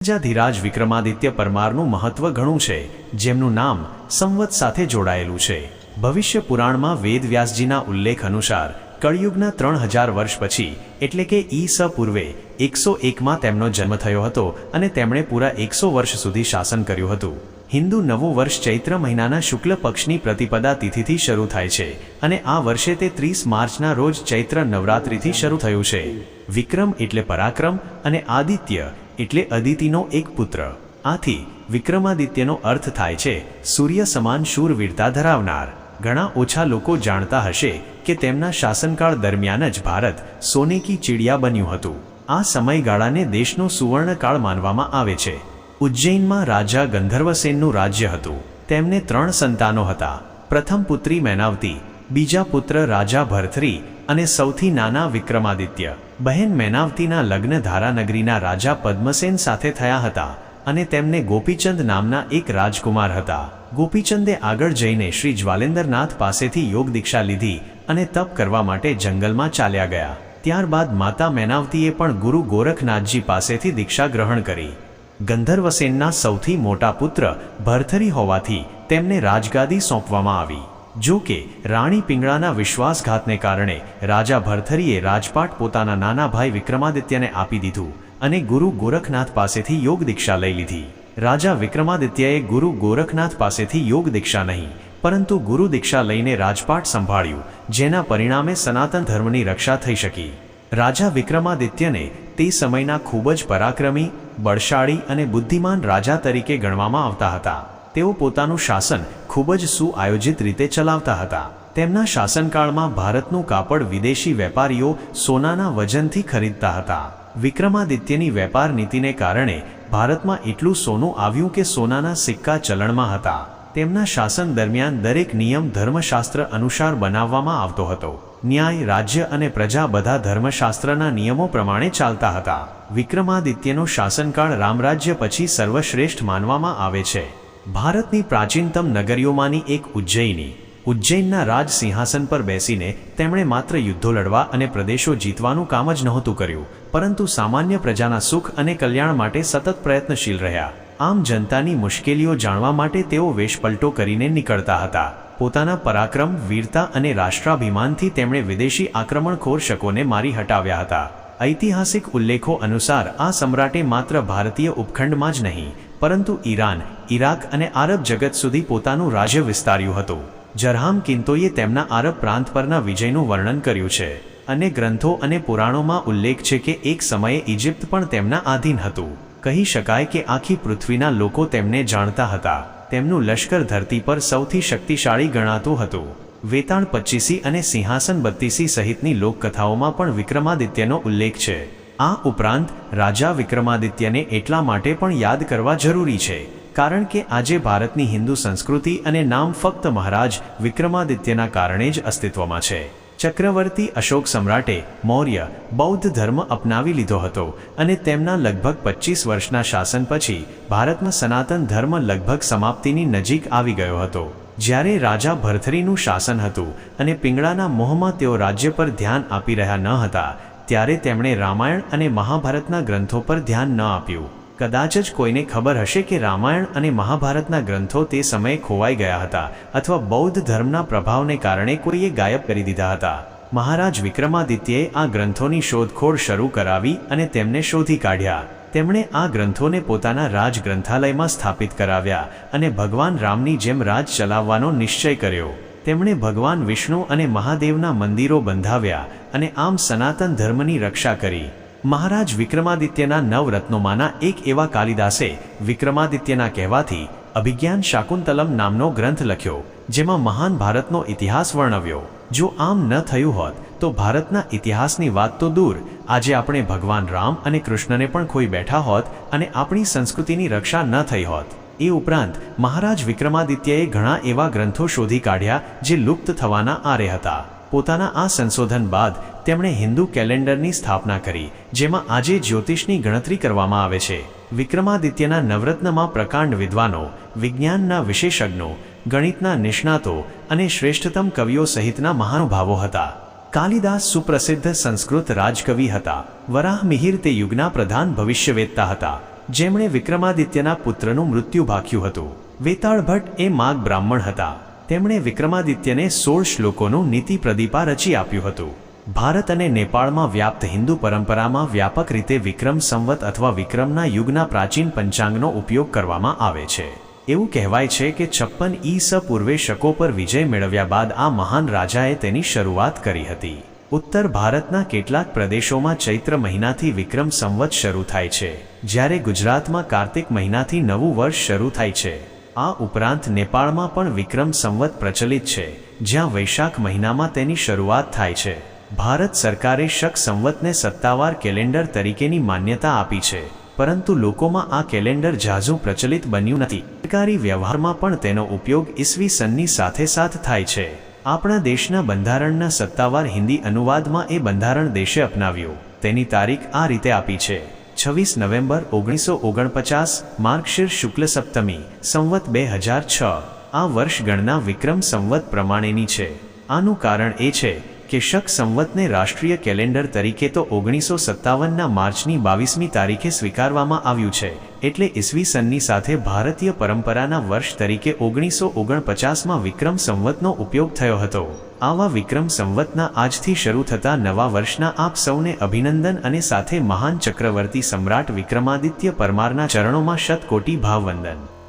રાજાધિરાજ વિક્રમાદિત્ય પરમારનું મહત્વ ઘણું છે, જેમનું નામ સંવત સાથે જોડાયેલું છે. ભવિષ્ય પુરાણમાં વેદવ્યાસજીના ઉલ્લેખ અનુસાર, કળિયુગના ત્રણ હજાર વર્ષ પછી, એટલે કે ઈ સ પૂર્વે, એકસો એકમાં તેમનો જન્મ થયો હતો અને તેમણે પૂરા એકસો વર્ષ સુધી શાસન કર્યું હતું. હિન્દુ નવું વર્ષ ચૈત્ર મહિનાના શુક્લ પક્ષની પ્રતિપદા તિથિથી શરૂ થાય છે અને આ વર્ષે તે ત્રીસ માર્ચના રોજ ચૈત્ર નવરાત્રિથી શરૂ થયું છે. વિક્રમ એટલે પરાક્રમ અને આદિત્ય એટલે અદિતિનો એક પુત્ર. આથી વિક્રમાદિત્યનો અર્થ થાય છે, સૂર્ય સમાન શૂરવીરતા ધરાવનાર. ઘણા ઓછા લોકો જાણતા હશે કે તેમના શાસનકાળ દરમિયાન જ ભારત સોને કી ચીડિયા બન્યું હતું. આ સમયગાળાને દેશનો સુવર્ણકાળ માનવામાં આવે છે. ઉજ્જૈનમાં રાજા ગંધર્વસેનનું રાજ્ય હતું. તેમને ત્રણ સંતાનો હતા. પ્રથમ પુત્રી મેનાવતી બીજા પુત્ર રાજા ભરથરી અને સૌથી નાના વિક્રમાદિત્ય. બહેન મેનાવતીના લગ્ન ધારાનગરીના રાજા પદ્મસેન સાથે થયા હતા અને તેમને ગોપીચંદ નામના એક રાજકુમાર હતા. ગોપીચંદે આગળ જઈને શ્રી જ્વાલેન્દ્રનાથ પાસેથી યોગ દીક્ષા લીધી અને તપ કરવા માટે જંગલમાં ચાલ્યા ગયા. ત્યારબાદ માતા મેનાવતીએ પણ ગુરુ ગોરખનાથજી પાસેથી દીક્ષા ગ્રહણ કરી. ગંધર્વસેનના સૌથી મોટા પુત્ર ભરથરી હોવાથી તેમને રાજગાદી સોંપવામાં આવી. જો કે, રાણી પિંગળાના વિશ્વાસઘાતને કારણે રાજા ભરથરીએ રાજપાટ પોતાના નાના ભાઈ વિક્રમાદિત્યને આપી દીધું અને ગુરુ ગોરખનાથ પાસેથી યોગ દીક્ષા લઈ લીધી. રાજા વિક્રમાદિત્યએ ગુરુ ગોરખનાથ પાસેથી યોગ દીક્ષા નહીં, પરંતુ ગુરુ દીક્ષા લઈને રાજપાટ સંભાળ્યું, જેના પરિણામે સનાતન ધર્મની રક્ષા થઈ શકી. રાજા વિક્રમાદિત્યને તે સમયના ખૂબ જ પરાક્રમી, બળશાળી અને બુદ્ધિમાન રાજા તરીકે ગણવામાં આવતા હતા. તેઓ પોતાનું શાસન ખૂબ જ સુઆયોજિત રીતે ચલાવતા હતા. તેમના શાસનકાળમાં ભારતનું કાપડ વિદેશી વેપારીઓ સોનાના વજનથી ખરીદતા હતા. વિક્રમાદિત્યની વેપાર નીતિને કારણે ભારતમાં એટલું સોનું આવ્યું કે સોનાના સિક્કા ચલણમાં હતા. તેમના શાસન દરમિયાન દરેક નિયમ ધર્મશાસ્ત્ર અનુસાર બનાવવામાં આવતો હતો. ન્યાય, રાજ્ય અને પ્રજા બધા ધર્મશાસ્ત્રના નિયમો પ્રમાણે ચાલતા હતા. વિક્રમાદિત્યનો શાસનકાળ રામરાજ્ય પછી સર્વશ્રેષ્ઠ માનવામાં આવે છે. ભારતની પ્રાચીનતમ નગરીઓમાંની એક ઉજ્જૈની. ઉજ્જૈનના રાજ સિંહાસન પર બેસીને તેમણે માત્ર યુદ્ધો લડવા અને પ્રદેશો જીતવાનું કામ જ નહોતું કર્યું, પરંતુ સામાન્ય પ્રજાના સુખ અને કલ્યાણ માટે સતત પ્રયત્નશીલ રહ્યા. આમ જનતાની મુશ્કેલીઓ જાણવા માટે તેઓ વેશપલટો કરીને નીકળતા હતા. પોતાના પરાક્રમ, વીરતા અને રાષ્ટ્રાભિમાનથી તેમણે વિદેશી આક્રમણખોર શકોને મારી હટાવ્યા હતા. ઐતિહાસિક ઉલ્લેખો અનુસાર આ સમ્રાટે માત્ર ભારતીય ઉપખંડમાં જ નહીં પરંતુ ઈરાન, ઈરાક અને આરબ જગત સુધી પોતાનું રાજ્ય વિસ્તાર્યું હતું. જરહામ કિંતોએ તેમના આરબ પ્રાંત પરના વિજયનું વર્ણન કર્યું છે અને ગ્રંથો અને પુરાણોમાં ઉલ્લેખ છે કે એક સમયે ઇજિપ્ત પણ તેમના આધીન હતું. કહી શકાય કે આખી પૃથ્વીના લોકો તેમને જાણતા હતા. તેમનું લશ્કર ધરતી પર સૌથી શક્તિશાળી ગણાતું હતું. વેતાણ પચ્ચીસી અને સિંહાસન બત્તીસી સહિતની લોકકથાઓમાં પણ વિક્રમાદિત્યનો ઉલ્લેખ છે. આ ઉપરાંત, રાજા વિક્રમાદિત્યને એટલા માટે પણ યાદ કરવા જરૂરી છે, કારણ કે આજે ભારતની હિન્દુ સંસ્કૃતિ અને નામ ફક્ત મહારાજ વિક્રમાદિત્યના કારણે જ અસ્તિત્વમાં છે. ચક્રવર્તી અશોક સમ્રાટે મૌર્ય, બૌદ્ધ ધર્મ અપનાવી લીધો હતો અને તેમના લગભગ પચીસ વર્ષના શાસન પછી ભારતમાં સનાતન ધર્મ લગભગ સમાપ્તિની નજીક આવી ગયો હતો. જ્યારે રાજા ભરથરીનું શાસન હતું અને પિંગળાના મોહમાં તેઓ રાજ્ય પર ધ્યાન આપી રહ્યા ન હતા ત્યારે તેમણે રામાયણ અને મહાભારતના ગ્રંથો પર ધ્યાન ન આપ્યું. કદાચ જ કોઈને ખબર હશે કે રામાયણ અને મહાભારતના ગ્રંથો તે સમયે ખોવાઈ ગયા હતા અથવા બૌદ્ધ ધર્મના પ્રભાવને કારણે કોઈએ ગાયબ કરી દીધા હતા. મહારાજ વિક્રમાદિત્યએ આ ગ્રંથોની શોધખોળ શરૂ કરાવી અને તેમને શોધી કાઢ્યા. તેમણે આ ગ્રંથોને પોતાના રાજ ગ્રંથાલયમાં સ્થાપિત કરાવ્યા અને ભગવાન રામની જેમ રાજ ચલાવવાનો નિશ્ચય કર્યો. તેમણે ભગવાન વિષ્ણુ અને મહાદેવના મંદિરો બંધાવ્યા અને આમ સનાતન ધર્મની રક્ષા કરી. મહારાજ વિક્રમાદિત્યના નવરત્નોમાંના એક એવા કાલિદાસે વિક્રમાદિત્યના કહેવાથી અભિજ્ઞાન શાકુંતલમ નામનો ગ્રંથ લખ્યો, જેમાં મહાન ભારતનો ઇતિહાસ વર્ણવ્યો. જો આમ ન થયું હોત, તો ભારતના ઇતિહાસની વાત તો દૂર. આજે આપણે ભગવાન રામ અને કૃષ્ણને પણ ખોઈ બેઠા હોત અને આપણી સંસ્કૃતિની રક્ષા ન થઈ હોત. એ ઉપરાંત મહારાજ વિક્રમાદિત્યએ ઘણા એવા ગ્રંથો શોધી કાઢ્યા જે લુપ્ત થવાના આરે હતા. પોતાના આ સંશોધન બાદ તેમણે હિન્દુ કેલેન્ડરની સ્થાપના કરી, જેમાં આજે જ્યોતિષની ગણતરી કરવામાં આવે છે. વિક્રમાદિત્યના નવરત્નમાં પ્રકાંડ વિદ્વાનો, વિજ્ઞાનના વિશેષજ્ઞો, ગણિતના નિષ્ણાતો અને શ્રેષ્ઠતમ કવિઓ સહિતના મહાનુભાવો હતા. કાલિદાસ સુપ્રસિદ્ધ સંસ્કૃત રાજકવિ હતા. વરાહ મિહિર તે યુગના પ્રધાન ભવિષ્યવેત્તા હતા. જેમણે વિક્રમાદિત્યના પુત્રનું મૃત્યુ ભાખ્યું હતું. વેતાળ ભટ્ટ એ માગ બ્રાહ્મણ હતા. તેમણે વિક્રમાદિત્યને સોળ શ્લોકોનું નીતિ પ્રદીપા રચી આપ્યું હતું. ભારત અને નેપાળમાં વ્યાપ્ત હિન્દુ પરંપરામાં વ્યાપક રીતે વિક્રમ સંવત અથવા વિક્રમના યુગના પ્રાચીન પંચાંગનો ઉપયોગ કરવામાં આવે છે. એવું કહેવાય છે કે છપ્પન ઈ સ પૂર્વે શકો પર વિજય મેળવ્યા બાદ આ મહાન રાજાએ તેની શરૂઆત કરી હતી. ઉત્તર ભારતના કેટલાક પ્રદેશોમાં ચૈત્ર મહિનાથી વિક્રમ સંવત શરૂ થાય છે, જ્યારે ગુજરાતમાં કાર્તિક મહિનાથી નવું વર્ષ શરૂ થાય છે. આ ઉપરાંત નેપાળમાં પણ વિક્રમ સંવત પ્રચલિત છે, જ્યાં વૈશાખ મહિનામાં તેની શરૂઆત થાય છે. ભારત સરકારે શક સંવતને સત્તાવાર કેલેન્ડર તરીકેની માન્યતા આપી છે, પરંતુ લોકોમાં આ કેલેન્ડર ઝાઝું પ્રચલિત બન્યું નથી. સરકારી વ્યવહારમાં પણ તેનો ઉપયોગ ઈસવી સનની સાથે સાથ થાય છે. આપણા દેશના બંધારણના સત્તાવાર હિન્દી અનુવાદમાં એ બંધારણ દેશે અપનાવ્યું. તેની તારીખ આ રીતે આપી છે. છવ્વીસ નવેમ્બર ઓગણીસો ઓગણપચાસ માર્ગશીર શુક્લ સપ્તમી, સંવત બે હજાર છ. આ વર્ષ ગણના વિક્રમ સંવત પ્રમાણેની છે. આનું કારણ એ છે કે શક સંવતને રાષ્ટ્રીય કેલેન્ડર તરીકે તો ઓગણીસો સત્તાવનના માર્ચની બાવીસમી તારીખે સ્વીકારવામાં આવ્યું છે. એટલે ઈસવી સનની સાથે ભારતીય પરંપરાના વર્ષ તરીકે ઓગણીસો ઓગણપચાસમાં વિક્રમ સંવતનો ઉપયોગ થયો હતો. આવા વિક્રમ સંવતના આજથી શરૂ થતા નવા વર્ષના આપ સૌને અભિનંદન અને સાથે મહાન ચક્રવર્તી સમ્રાટ વિક્રમાદિત્ય પરમારના ચરણોમાં શતકોટી ભાવવંદન.